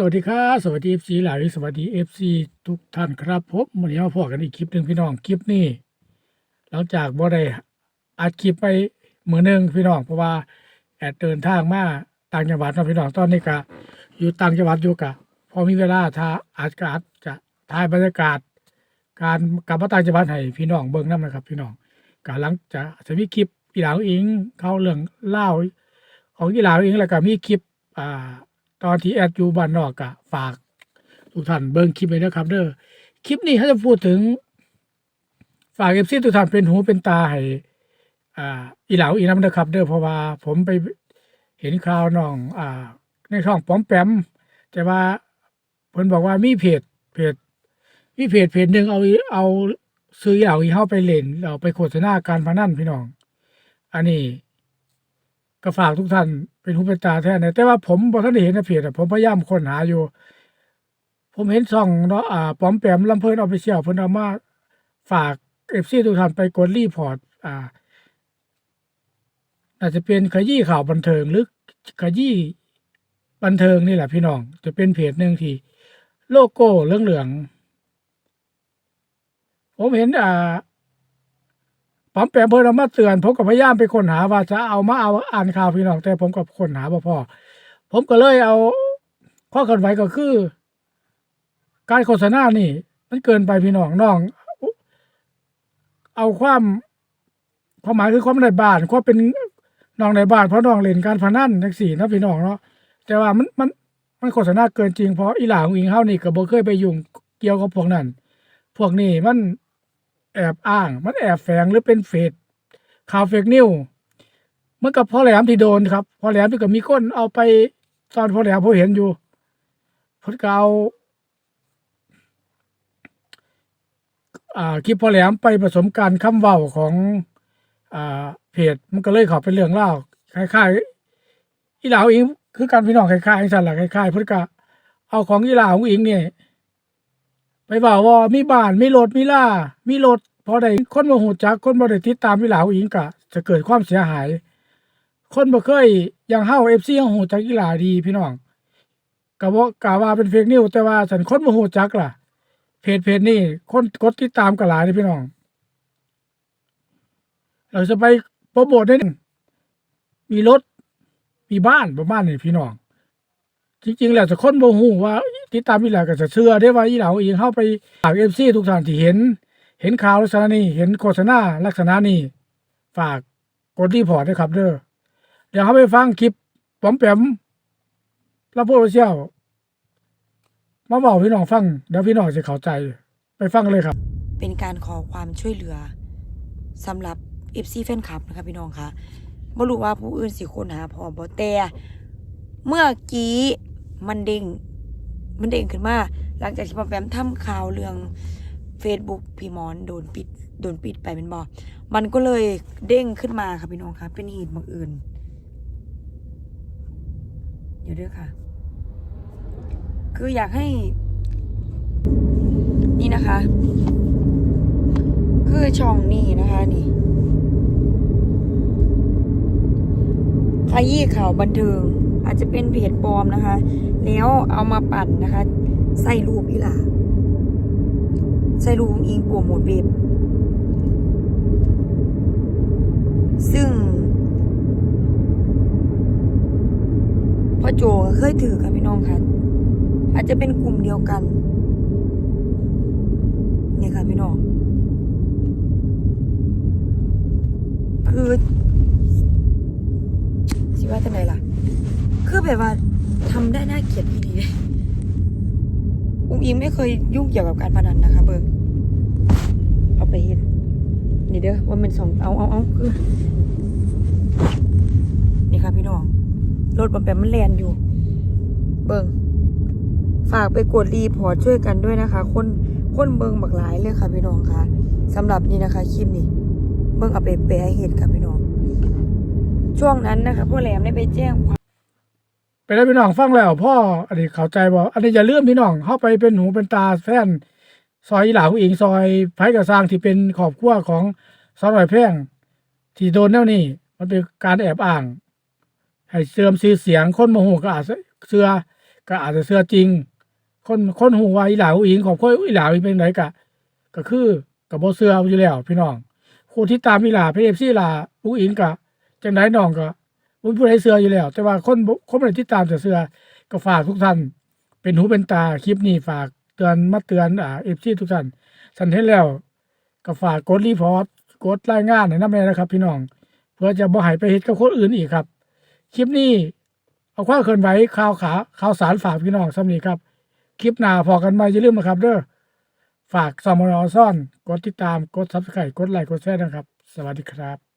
สวัสดีครับสวัสดีเอฟซีหลายสวัสดีเอฟซีทุกท่านครับผมวันนี้มาพบกันอีกคลิปหนึ่งพี่น้องคลิปนี้หลังจากบ่ได้อัดคลิปไปมือหนึ่งพี่น้องเพราะว่าแอดเดินทางมาต่างจังหวัดนะพี่น้องตอนนี้ก็อยู่ต่างจังหวัดอยู่กะพอมีเวลาถ้าอาก็อาจจะถ่ายบรรยากาศ การกลับมาต่างจังหวัดให้พี่น้องเบิ่งนํนะครับ พี่น้องก็หลังจากจะมีคลิปอีหลาวอิงเข้าเรื่องเล่าของอีหลาวอิงแล้วก็มีคลิปอ่า ตอนที่แอดอยู่บ้านนอกอะฝากทุกท่านเบิ่งคลิปเลยนะครับ เด้อคลิปนี้เขาจะพูดถึง ฝากเอฟซีทุกท่านเป็นหูเป็นตาให้อ่าอีเหลาอีน้ำนะครับ เด้อเพราะว่าผมไปเห็นข่าวน้อง อ่า ในช่องป้อมแปมแต่ว่าเพิ่นบอกว่ามีเพจเพจมีเพจเพจหนึ่งเอาเอาซื้ออีเหลาอีเฮาไปเล่นเอาไปโฆษณาการพนันพี่น้อง อันนี้ ก็ฝากทุกท่านเป็นหูเป็นตาแท้นแต่ว่าผมบ่ทันได้เห็นในเพจอะผมพยายามค้นหาอยู่ ผมเห็นช่องเนาะอ่าปอมแปมลำเพลินออฟฟิเชียลเพิ่นเอามาฝาก FC ทุกท่านไปกดรีพอร์ตอ่าอาจจะเป็นขยี้ข่าวบันเทิงหรือขยี้บันเทิงนี่แหละพี่น้อง จะเป็นเพจหนึ่งที่โลโก้เหลืองๆผมเห็นอ่า ผมแปลเพิ่นเอามาเตือน ผมก็พยายามไปค้นหาว่าจะเอามาเอาอ่านข่าวพี่น้อง แต่ผมก็ค้นหาบ่พอผมก็เลยเอา ข้อเคลื่อนไหวก็คือ การโฆษณานี่ มันเกินไปพี่น้องน้อง เอาความความหมายคือความในบ้านความเป็นน้องในบ้านเพราะน้องเล่นการพนันจังซี่นะพี่น้องเนาะแต่ว่ามันมันมันโฆษณาเกินจริงเพราะอีหลาของอิงเฮานี่ก็บ่เคยไปยุ่งเกี่ยวกับพวกนั้น พวกนี้มัน แอบอ้าง มันแอบแฝงหรือเป็นเฟกข่าวเฟกนิวเมื่อนกับพ่อแหลมที่โดนครับพ่อแหลมที่ก็มีคนเอาไปตอนพ่อแหลมผมเห็นอยู่พิ่นก็เอาอ่าคลิปพ่อแหลมไปผสมการคำเว้าของอ่าเพจมันก็เลยข้าเป็นเรื่องเล่าคล้ายๆอีหลาวอิงคือการพี่น้องคล้ายๆจังซั่นล่ะคล้ายๆพิ่นก็เอาของอีหลาวของอิงเนี่ย ไปบอกว่ามีบ้านมีรถมีล่ามีรถพอได้คนบ่ฮู้จักคนบ่ได้ติดตามอีหลาอีหงก็จะเกิดความเสียหาย คนบ่เคยอย่างเฮา FC เฮาฮู้จักอีหลาดีพี่น้องก็บ่กล้าว่าเป็นเฟกนิวแต่ว่าฉันคนบ่ฮู้จักล่ะ เพจเพจนี้คนกดติดตามก็หลายเด้พี่น้อง เราจะไปโปรโมทได้มีรถมีบ้านประมาณนี้พี่น้อง จริงๆ แล้วจะคนบ่ฮู้ว่า ติดตามอีหลาก็จะเชื่อได้ว่าอีหลาเองเฮาไปฝาก FC ทุกท่านที่เห็น เห็นข่าวลักษณะนี้ เห็นโฆษณาลักษณะนี้ฝากกดรีพอร์ตด้วยครับเด้อเดี๋ยวเฮาไปฟังคลิปปอมแปมแล้วพูดเชี่ยวมาบอกพี่น้องฟังเดี๋ยวพี่น้องจะเข้าใจ ไปฟังเลยครับ เป็นการขอความช่วยเหลือสำหรับ FC แฟนคลับนะคะพี่น้องคะบ่รู้ว่าผู้อื่นสิคนหาพอบ่แต่เมื่อกี้มันเด้ง มันเด้งขึ้นมา หลังจากที่พ่อแปมทำข่าวเรื่อง Facebook พี่มอนโดนปิดโดนปิดไปเป็นบ่มันก็เลยเด้งขึ้นมาค่ะพี่น้องคะเป็นเหตุบังเอิญเดี๋ยวด้อค่ะ คืออยากให้ นี่นะคะ คือช่องนี้นะคะนี่ขยี้ข่าวบันเทิง อาจจะเป็นเพจปลอมนะคะ แล้วเอามาปั่นนะคะ ใส่รูปอีหลาใส่รูปอิงโปรโมทเว็บซึ่งพ่อโจก็เคยถือกับพี่น้องค่ะอาจจะเป็นกลุ่มเดียวกันเนี่ยค่ะพี่น้องคือสิว่าจะไหนล่ะ คือแบบว่าทำได้น่าเกลียดดีเลยอุ้งอิงไม่เคยยุ่งเกี่ยวกับการพนันนะคะ เบิร์เอาไปเห็นนี่เด้อว่ามันสองเอาเอาเอาคือนี่ค่ะพี่น้องรถบอมแปมมันแลนอยู่ เบิงฝากไปกดรีพอร์ตช่วยกันด้วยนะคะ คนคนเบิงบักหลายเลยค่ะพี่น้องค่ะสำหรับนี่นะคะคลิปนี้ เบิงเอาไปแปลให้เห็นค่ะพี่น้องช่วงนั้นนะคะพ่อแหลมได้ไปแจ้งความ ไปได้พี่น้องฟังแล้วพ่ออันนี้เข้าใจบ่อันนี้อย่าลืมพี่น้องเข้าไปเป็นหูเป็นตาแฟนซอยอีหลาของอิงซอยไผ่กระสร้างที่เป็นครอบครัวของสาวน้อยแพร่งที่โดนแนวนี้มันเป็นการแอบอ้าง ให้เสื่อมชื่อเสียงคนโมโหก็อาจจะเชื่อก็อาจจะเชื่อจริง คนคนหูว่าอีหลาอุอิงของคนอีหลาเป็นไดกะ ก็คือก็บ่เชื่ออยู่แล้ว พี่น้องผู้ที่ตามอีหลาเป็น FC อีหลาอุอิงก็จังไดน้องก็ บ่มีผู้ใดเชื่ออยู่แล้ว แต่ว่าคนคนบ่ได้ติดตามจะเชื่อก็ฝากทุกท่านเป็นหูเป็นตาคลิปนี้ฝากเตือนมาเตือนอ่า FC ทุกท่านท่านเห็นแล้วก็ฝากกดรีพอร์ตกดรายงานให้นำแน่นะครับ พี่น้อง เพื่อจะบ่ให้ไปเฮ็ดกับคนอื่นอีกครับ คลิปนี้ เอาความเคลื่อนไหวข่าวขาข่าวสารฝากพี่น้องซ้ำนี้ครับ คลิปหน้าพอกันม่อย่าลืมนะครับ เด้อฝากสมรอซ่อน กดติดตามกด Subscribe กดไลค์กดแชร์นะครับ สวัสดีครับ